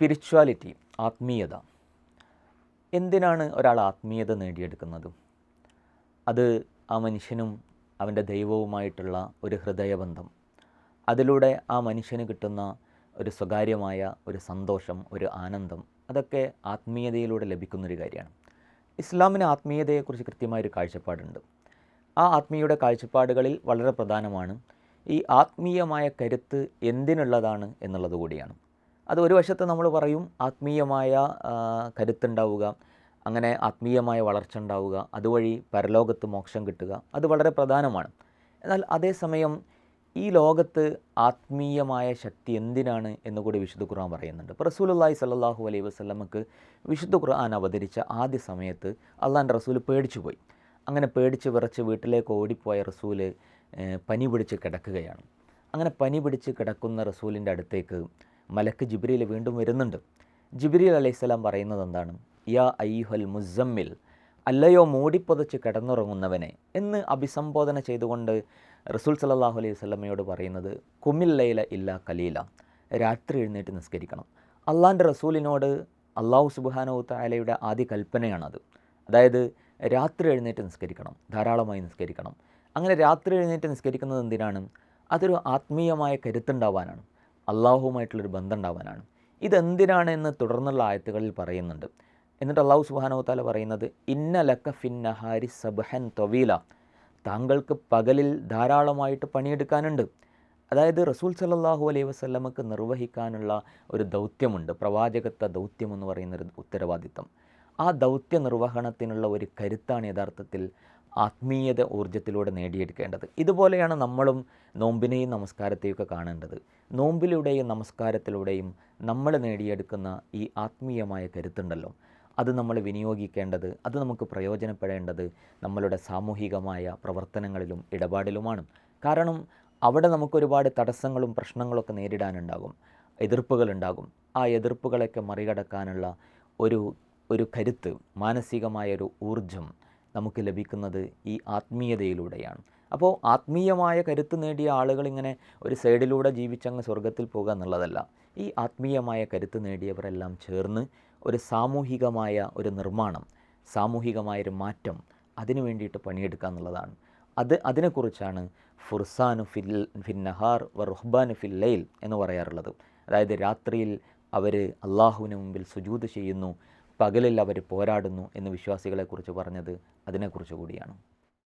Spirituality ആത്മീയത. എന്തിനാണ് ഒരാൾ ആത്മീയത നേടിയെടുക്കുന്നത്? അത് ആ മനുഷ്യനും അവന്റെ ദൈവവുമായിട്ടുള്ള ഒരു ഹൃദയബന്ധം. അതിലൂടെ ആ മനുഷ്യന് കിട്ടുന്ന ഒരു സ്വകാര്യമായ ഒരു സന്തോഷം ഒരു ആനന്ദം അതൊക്കെ ആത്മീയതയിലൂടെ ലഭിക്കുന്നൊരു കാര്യമാണ്. ഇസ്ലാമിന് ആത്മീയതയെക്കുറിച്ച് കൃത്യമായൊരു കാഴ്ചപ്പാടുണ്ട്. ആ ആത്മീയയുടെ കാഴ്ചപ്പാടുകളിൽ വളരെ പ്രധാനമാണ് ഈ ആത്മീയമായ കരുത്ത് എന്തിനുള്ളതാണ് എന്നുള്ളത് കൂടിയാണ്. അത് ഒരു വശത്ത് നമ്മൾ പറയും ആത്മീയമായ കരുത്തുണ്ടാവുക അങ്ങനെ ആത്മീയമായ വളർച്ച ഉണ്ടാവുക അതുവഴി പരലോകത്ത് മോക്ഷം കിട്ടുക അത് വളരെ പ്രധാനമാണ്. എന്നാൽ അതേസമയം ഈ ലോകത്ത് ആത്മീയമായ ശക്തി എന്തിനാണ് എന്നുകൂടി വിശുദ്ധ ഖുർആൻ പറയുന്നുണ്ട്. ഇപ്പോൾ റസൂലുള്ളാഹി സല്ലാഹു അലൈഹി വസ്ലമക്ക് വിശുദ്ധ ഖുർആൻ അവതരിച്ച ആദ്യ സമയത്ത് അള്ളാന്റെ റസൂൽ പേടിച്ചു പോയി. അങ്ങനെ പേടിച്ച് വിറച്ച് വീട്ടിലേക്ക് ഓടിപ്പോയ റസൂൽ പനി പിടിച്ച് കിടക്കുകയാണ്. അങ്ങനെ പനി പിടിച്ച് കിടക്കുന്ന റസൂലിന്റെ അടുത്തേക്ക് മലക്ക് ജിബ്രീൽ വീണ്ടും വരുന്നുണ്ട്. ജിബ്രീൽ അലൈഹിസ്സലാം പറയുന്നത് എന്താണ് യാ അയ്യുഹൽ മുസമ്മിൽ അല്ലയോ മൂടിപ്പൊതച്ച് കിടന്നുറങ്ങുന്നവനെ എന്ന് അഭിസംബോധന ചെയ്തുകൊണ്ട് റസൂൽ സല്ലല്ലാഹു അലൈഹി വസല്ലമയോട് പറയുന്നത് കുമില്ലയില ലൈല ഇല്ല കലീല രാത്രി എഴുന്നേറ്റ് നിസ്കരിക്കണം. അള്ളാന്റെ റസൂലിനോട് അള്ളാഹു സുബ്ഹാനഹു താലയുടെ ആദ്യ കൽപ്പനയാണത്. അതായത് രാത്രി എഴുന്നേറ്റ് നിസ്കരിക്കണം ധാരാളമായി നിസ്കരിക്കണം. അങ്ങനെ രാത്രി എഴുന്നേറ്റ് നിസ്കരിക്കുന്നത് എന്തിനാണ്? അതൊരു ആത്മീയമായ കരുത്തുണ്ടാവാനാണ്. അള്ളാഹുവുമായിട്ടുള്ളൊരു ബന്ധം ഉണ്ടാവാനാണ് ഇതെന്തിനാണ് എന്ന് തുടർന്നുള്ള ആയത്തുകളിൽ പറയുന്നുണ്ട്. എന്നിട്ട് അള്ളാഹു സുബാനോത്താല താല പറയുന്നത് ഇന്ന ലക്ക ഫിൻ നഹാരി സബഹൻ തൊവീല. താങ്കൾക്ക് പകലിൽ ധാരാളമായിട്ട് പണിയെടുക്കാനുണ്ട്. അതായത് റസൂൽ സല്ലല്ലാഹു അലൈഹി വസ്ലമക്ക് നിർവഹിക്കാനുള്ള ഒരു ദൗത്യമുണ്ട്. പ്രവാചകത്വ ദൗത്യം എന്ന് പറയുന്നൊരു ഉത്തരവാദിത്തം ആ ദൗത്യ നിർവഹണത്തിനുള്ള ഒരു കരുത്താണ് യഥാർത്ഥത്തിൽ ആത്മീയത ഊർജത്തിലൂടെ നേടിയെടുക്കേണ്ടത്. ഇതുപോലെയാണ് നമ്മളും നോമ്പിനെയും നമസ്കാരത്തെയൊക്കെ കാണേണ്ടത്. നോമ്പിലൂടെയും നമസ്കാരത്തിലൂടെയും നമ്മൾ നേടിയെടുക്കുന്ന ഈ ആത്മീയമായ കരുത്തുണ്ടല്ലോ. അത് നമ്മൾ വിനിയോഗിക്കേണ്ടത് അത് നമുക്ക് പ്രയോജനപ്പെടേണ്ടത് നമ്മളുടെ സാമൂഹികമായ പ്രവർത്തനങ്ങളിലും ഇടപാടിലുമാണ്. കാരണം അവിടെ നമുക്കൊരുപാട് തടസ്സങ്ങളും പ്രശ്നങ്ങളൊക്കെ നേരിടാനുണ്ടാകും എതിർപ്പുകളുണ്ടാകും. ആ എതിർപ്പുകളൊക്കെ മറികടക്കാനുള്ള ഒരു ഒരു കരുത്ത് മാനസികമായൊരു ഊർജം നമുക്ക് ലഭിക്കുന്നത് ഈ ആത്മീയതയിലൂടെയാണ്. അപ്പോൾ ആത്മീയമായ കരുത്ത് നേടിയ ആളുകൾ ഇങ്ങനെ ഒരു സൈഡിലൂടെ ജീവിച്ചങ്ങ് സ്വർഗത്തിൽ പോകുക എന്നുള്ളതല്ല. ഈ ആത്മീയമായ കരുത്ത് നേടിയവരെല്ലാം ചേർന്ന് ഒരു സാമൂഹികമായ ഒരു നിർമ്മാണം സാമൂഹികമായൊരു മാറ്റം അതിനു വേണ്ടിയിട്ട് പണിയെടുക്കുക എന്നുള്ളതാണ്. അത് അതിനെക്കുറിച്ചാണ് ഫുർസാനു ഫിൽ ഫിന്നഹാർ നഹാർ വ റുഹ്ബാനു ഫിൽ ലൈൽ എന്ന് പറയാറുള്ളത്. അതായത് രാത്രിയിൽ അവർ അള്ളാഹുവിന് മുമ്പിൽ സുജൂത് ചെയ്യുന്നു പകലിൽ അവർ പോരാടുന്നു എന്ന് വിശ്വാസികളെക്കുറിച്ച് പറഞ്ഞത് അതിനെക്കുറിച്ച് കൂടിയാണ്.